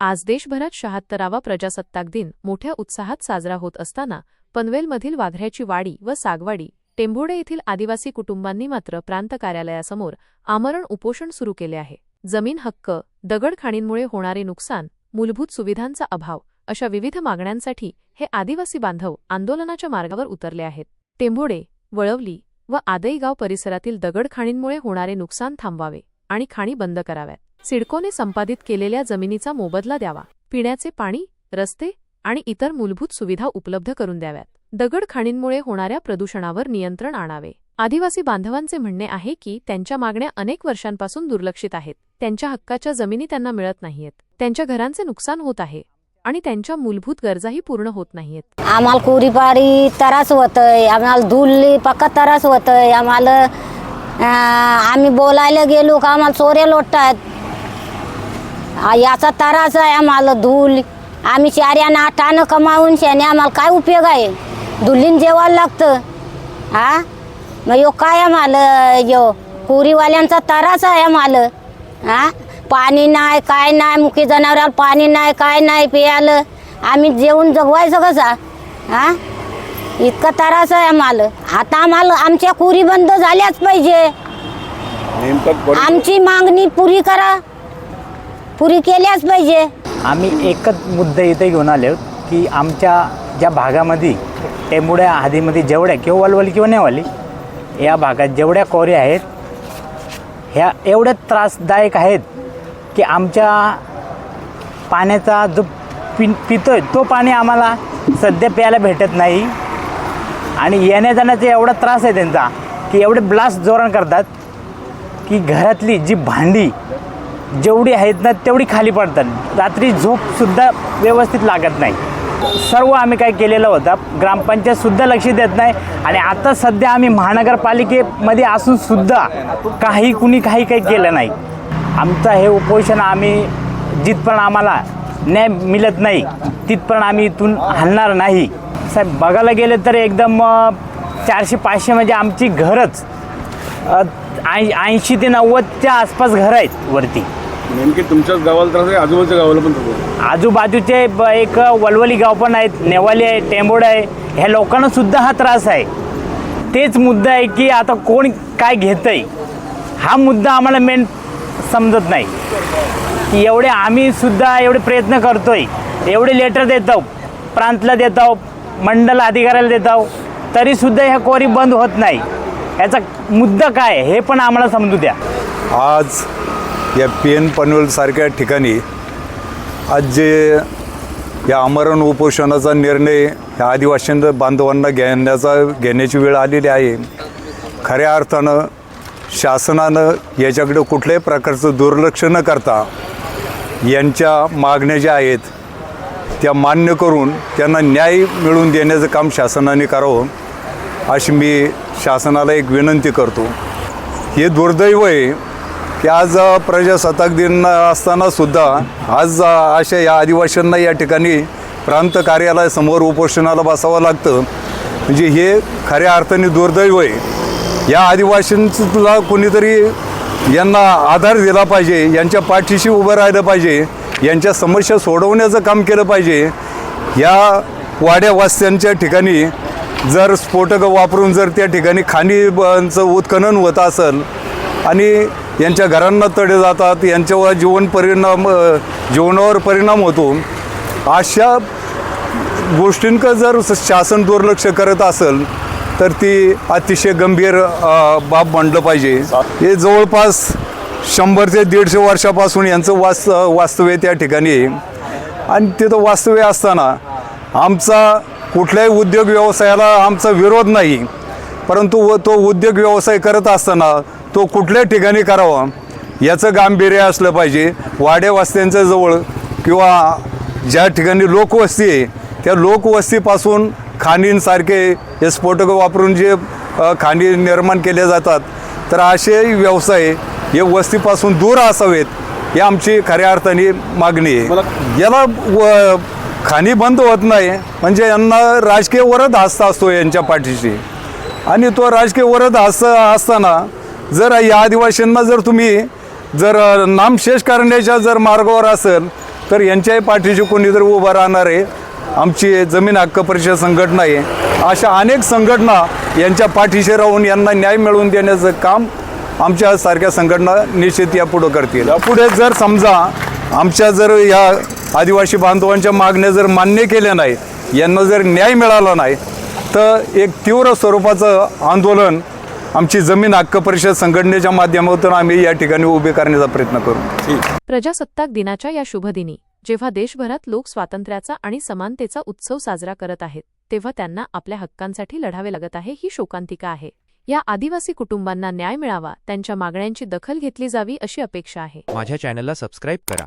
आज देशभरात शहात्तरावा प्रजासत्ताक दिन मोठ्या उत्साहात साजरा होत असताना पनवेलमधील वाघऱ्याची वाडी व सागवाडी टेंभोडे येथील आदिवासी कुटुंबांनी मात्र प्रांत कार्यालयासमोर आमरण उपोषण सुरू केले आहे. जमीन हक्क दगडखाणींमुळे होणारे नुकसान मूलभूत सुविधांचा अभाव अशा विविध मागण्यांसाठी हे आदिवासी बांधव आंदोलनाच्या मार्गावर उतरले आहेत. टेंभोडे वळवली व आदईगाव परिसरातील दगडखाणींमुळे होणारे नुकसान थांबवावे आणि खाणी बंद कराव्यात. सिडकोने संपादित केलेल्या जमिनीचा मोबदला द्यावा. पिण्याचे पाणी रस्ते आणि इतर मूलभूत सुविधा उपलब्ध करून द्याव्यात. दगडखाणींमुळे होणाऱ्या प्रदूषणावर नियंत्रण आणावे. आदिवासी बांधवांचे म्हणणे आहे की त्यांच्या मागण्या अनेक वर्षांपासून दुर्लक्षित आहेत. त्यांच्या हक्काच्या जमिनी त्यांना मिळत नाहीयेत. त्यांच्या घरांचे नुकसान होत आहे आणि त्यांच्या मूलभूत गरजाही पूर्ण होत नाहीयेत. आम्हाला कुरीपारी त्रास होतय आम्हाला धुलली पक्का त्रास होतय आम्हाला आम्ही बोलायला गेलो का आम्हाला चोऱ्या लोटतात. याचा त्रास आहे आम्हाला धूल. आम्ही चार्यानं आठानं कमावून शाने आम्हाला काय उपयोग आहे? धुलीन जेवायला लागतं. हा? मग यो काय आम्हाला यो कुरीवाल्यांचा त्रास आहे आम्हाला. हा? पाणी नाही काय नाही मुखी जनावराला पाणी नाही काय नाही प्यायला आम्ही जेवून जगवायचं कसा? हा? इतका त्रास आहे आम्हाला. आता आम्हाला आमच्या कुरी बंद झाल्याच पाहिजे. नेमकं आमची मागणी पुरी करा. पुरी केल्याच पाहिजे. आम्ही एकच मुद्दा इथे घेऊन आले की आमच्या ज्या भागामध्ये टेंबुड्या आधीमध्ये जेवढ्या किंवा वलवली किंवा नेवाली या भागात जेवढ्या कोरी आहेत ह्या एवढ्या त्रासदायक आहेत की आमच्या पाण्याचा जो पि पितोय तो पाणी आम्हाला सध्या प्यायला भेटत नाही. आणि येण्या जाण्याचा एवढा त्रास आहे त्यांचा की एवढे ब्लास्ट जोरण करतात की घरातली जी भांडी जेवढी आहेत ना तेवढी खाली पडतात. रात्री झोपसुद्धा व्यवस्थित लागत नाही. सर्व आम्ही काय केलेलं होतं ग्रामपंचायतसुद्धा लक्ष देत नाही आणि आता सध्या आम्ही महानगरपालिकेमध्ये असूनसुद्धा काही कुणी काही काही केलं नाही. आमचं हे उपोषण आम्ही जिथपर्यंत आम्हाला न्याय मिळत नाही तिथपर्यंत आम्ही इथून हलणार नाही. साहेब बघायला गेलं तर एकदम चारशे पाचशे म्हणजे आमची घरच ऐंशी ते नव्वदच्या आसपास घर आहेत वरती. नेमके तुमच्याच गावाला त्रास आहे आजूबाजूच्या गावाला पण त्रास आहे. आजूबाजूचे ब- एक वलवली गाव पण आहेत नेवाली आहे टेंबोड आहे ह्या लोकांना सुद्धा हा त्रास आहे. तेच मुद्दा आहे की आता कोण काय घेतंय हा मुद्दा आम्हाला मेन समजत नाही. की एवढे आम्ही सुद्धा एवढे प्रयत्न करतोय एवढे लेटर देतो प्रांतला देतो मंडल अधिकाऱ्याला देतो तरीसुद्धा ह्या कोरी बंद होत नाही. याचा मुद्दा काय हे पण आम्हाला समजू द्या. आज या पी एन पनवेलसारख्या ठिकाणी आज जे या आमरण उपोषणाचा निर्णय ह्या आदिवासी बांधवांना घेण्याचा घेण्याची वेळ आलेली आहे. खऱ्या अर्थानं शासनानं याच्याकडे कुठल्याही प्रकारचं दुर्लक्ष न करता यांच्या मागण्या ज्या आहेत त्या मान्य करून त्यांना न्याय मिळवून देण्याचं काम शासनाने करावं. अशी मी शासनाला एक विनंती करतो. हे दुर्दैव आहे की आज प्रजासत्ताक दिन असताना सुद्धा आज अशा या आदिवासींना या ठिकाणी प्रांत कार्यालयासमोर उपोषणाला बसावं लागतं. म्हणजे हे खऱ्या अर्थाने दुर्दैव आहे. या आदिवासींला कोणीतरी यांना आधार दिला पाहिजे यांच्या पाठीशी उभं राहिलं पाहिजे यांच्या समस्या सोडवण्याचं काम केलं पाहिजे. या वाड्यावास्त्यांच्या ठिकाणी जर स्फोटकं वापरून जर त्या ठिकाणी खाणीचं उत्खनन होत असेल आणि यांच्या घरांना तडे जातात यांच्यावर जीवन परिणाम जीवनावर परिणाम होतो अशा गोष्टींकं जर शासन दुर्लक्ष करत असेल तर ती अतिशय गंभीर बाब म्हणलं पाहिजे. हे जवळपास शंभर ते दीडशे वर्षापासून यांचं वास वास्तव्य त्या ठिकाणी आहे. आणि तिथं वास्तव्य असताना आमचा कुठल्याही उद्योग व्यवसायाला आमचा विरोध नाही. परंतु व तो उद्योग व्यवसाय करत असताना तो कुठल्या ठिकाणी करावा याचं गांभीर्य असलं पाहिजे. वाड्या वस्त्यांच्या जवळ किंवा ज्या ठिकाणी लोकवस्ती आहे त्या लोकवस्तीपासून खाणींसारखे हे स्फोटक वापरून जे खाणी निर्माण केले जातात तर असे व्यवसाय हे वस्तीपासून दूर असावेत ही आमची खऱ्या अर्थाने मागणी आहे. याला व खाणी बंद होत नाही. म्हणजे यांना राजकीय वरद हस्त असतो यांच्या पाठीशी. आणि तो राजकीय वरद हस्त असताना जर या आदिवासींना जर तुम्ही जर नामशेष करण्याच्या जर मार्गावर असेल तर यांच्याही पाठीशी कोणीतरी उभं राहणार आहे. आमची जमीन हक्क परिषद संघटना आहे. अशा अनेक संघटना यांच्या पाठीशी राहून यांना न्याय मिळवून देण्याचं काम आमच्या सारख्या संघटना निश्चित यापुढं करतील. यापुढे जर समजा आमच्या जर या आदिवासी बांधवांच्या मागण्या जर मान्य केल्या नाही यांना जर न्याय मिळाला नाही तर एक तीव्र स्वरूपाचं आंदोलन आमची जमीन हक्क परिषद संघटनेच्या माध्यमातून आम्ही या ठिकाणी उभे करण्याचा प्रयत्न करू. प्रजासत्ताक दिनाच्या या शुभदिनी जेव्हा देशभरात लोक स्वातंत्र्याचा आणि समानतेचा उत्सव साजरा करत आहेत तेव्हा त्यांना आपल्या हक्कांसाठी लढावे लागत आहे ही शोकांतिका आहे. या आदिवासी कुटुंबांना न्याय मिळावा त्यांच्या मागण्यांची दखल घेतली जावी अशी अपेक्षा आहे. माझ्या चॅनलला सबस्क्राईब करा.